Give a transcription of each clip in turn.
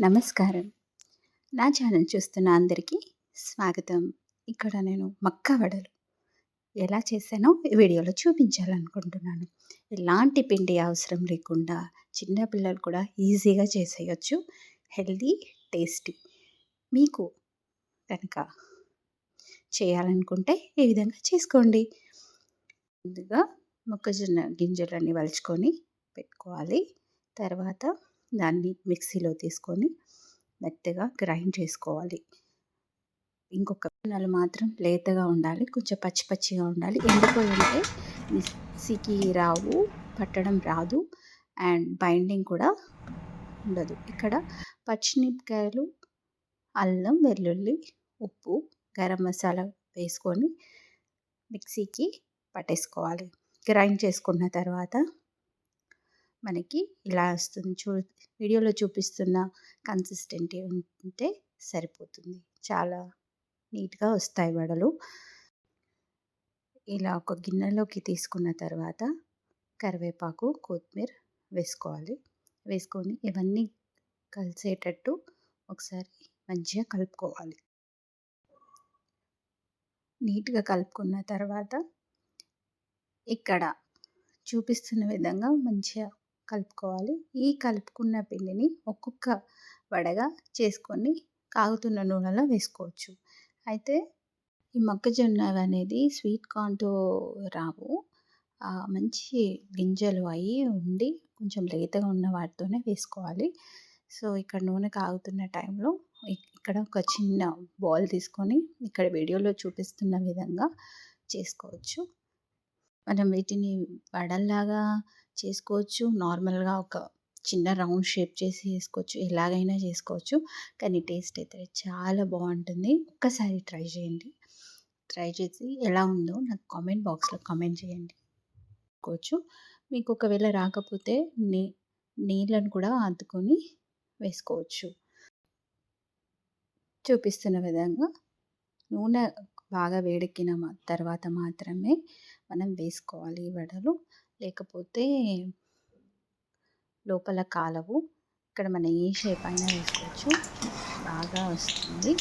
నమస్కారం. నా ఛానల్ చూస్తున్న అందరికీ స్వాగతం. ఇక్కడ నేను మక్క వడలు. ఎలా చేశానో ఈ వీడియోలో చూపించాలనుకుంటున్నాను. ఎలాంటి పిండి అవసరం లేకుండా చిన్నపిల్లలు కూడా ఈజీగా చేసేయచ్చు. Healthy tasty. మీకు కనుక చేయాలనుకుంటే ఈ విధంగా చేసుకోండి. ముందుగా మొక్కజొన్న గింజలన్నీ వలుచుకొని పెట్టుకోవాలి. తర్వాత దాన్ని మిక్సీలో తీసుకొని మెత్తగా గ్రైండ్ చేసుకోవాలి. ఇంకొక పిల్లలు మాత్రం లేతగా ఉండాలి. కొంచెం పచ్చి పచ్చిగా ఉండాలి. ఎందుకు అంటే మిక్సీకి రావు పట్టడం రాదు అండ్ బైండింగ్ కూడా ఉండదు. ఇక్కడ పచ్చిమిరపకాయలు అల్లం వెల్లుల్లి ఉప్పు గరం మసాలా వేసుకొని మిక్సీకి పట్టేసుకోవాలి. గ్రైండ్ చేసుకున్న తర్వాత మనకి ఇలా వస్తుంది. చూ వీడియోలో చూపిస్తున్న కన్సిస్టెంటీ ఉంటే సరిపోతుంది. చాలా నీట్గా వస్తాయి వడలు. ఇలా ఒక గిన్నెలోకి తీసుకున్న తర్వాత కరివేపాకు కొత్తిమీర వేసుకోవాలి. వేసుకొని ఇవన్నీ కలిసేటట్టు ఒకసారి మంచిగా కలుపుకోవాలి. నీట్గా కలుపుకున్న తర్వాత ఇక్కడ చూపిస్తున్న విధంగా మంచిగా కలుపుకోవాలి. ఈ కలుపుకున్న పిండిని ఒక్కొక్క వడగా చేసుకొని కాగుతున్న నూనెలో వేసుకోవచ్చు. అయితే ఈ మొక్కజొన్న అనేది స్వీట్ కార్న్తో రావు. మంచి గింజలు అయి ఉండి కొంచెం లేతగా ఉన్న వాటితోనే వేసుకోవాలి. సో ఇక్కడ నూనె కాగుతున్న టైంలో ఇక్కడ ఒక చిన్న బాల్ తీసుకొని ఇక్కడ వీడియోలో చూపిస్తున్న విధంగా చేసుకోవచ్చు. మనం వీటిని వడల్లాగా చేసుకోవచ్చు. నార్మల్గా ఒక చిన్న రౌండ్ షేప్ చేసి వేసుకోవచ్చు. ఎలాగైనా చేసుకోవచ్చు. కానీ టేస్ట్ అయితే చాలా బాగుంటుంది. ఒక్కసారి ట్రై చేయండి. ట్రై చేసి ఎలా ఉందో నాకు కామెంట్ బాక్స్లో కామెంట్ చేయండి. కోచ్చు మీకు ఒకవేళ రాకపోతే నీ నీళ్ళను కూడా అద్దుకొని వేసుకోవచ్చు. చూపిస్తున్న విధంగా నూనె బాగా వేడెక్కిన తర్వాత మాత్రమే మనం వేసుకోవాలి ఈ వడలు. లేకపోతే లోపల కాలవు. ఇక్కడ మనం ఏ షేప్ అయినా వేసుకోవచ్చు. బాగా వస్తుంది.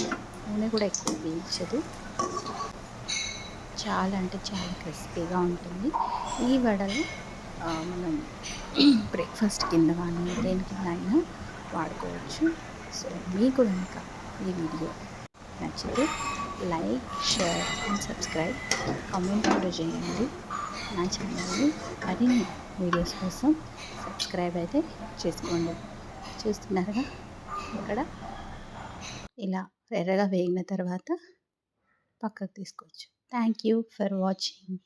నూనె కూడా ఎక్కువ పీల్చదు చాలా అంటే చాలా క్రిస్పీగా ఉంటుంది. ఈ వడలు మనం బ్రేక్ఫాస్ట్ కింద కానీ దేని కింద అయినా వాడుకోవచ్చు. సో మీకు కనుక ఈ వీడియో నచ్చితే like share and subscribe. Comment కూడా చేయండి. నా ఛానల్ని మరిన్ని వీడియోస్ కోసం సబ్స్క్రైబ్ అయితే చేసుకోండి. చూస్తున్నారుగా? ఇక్కడ ఇలా ఎర్రగా వేగిన తర్వాత పక్కకు తీసుకోవచ్చు. Thank you for watching.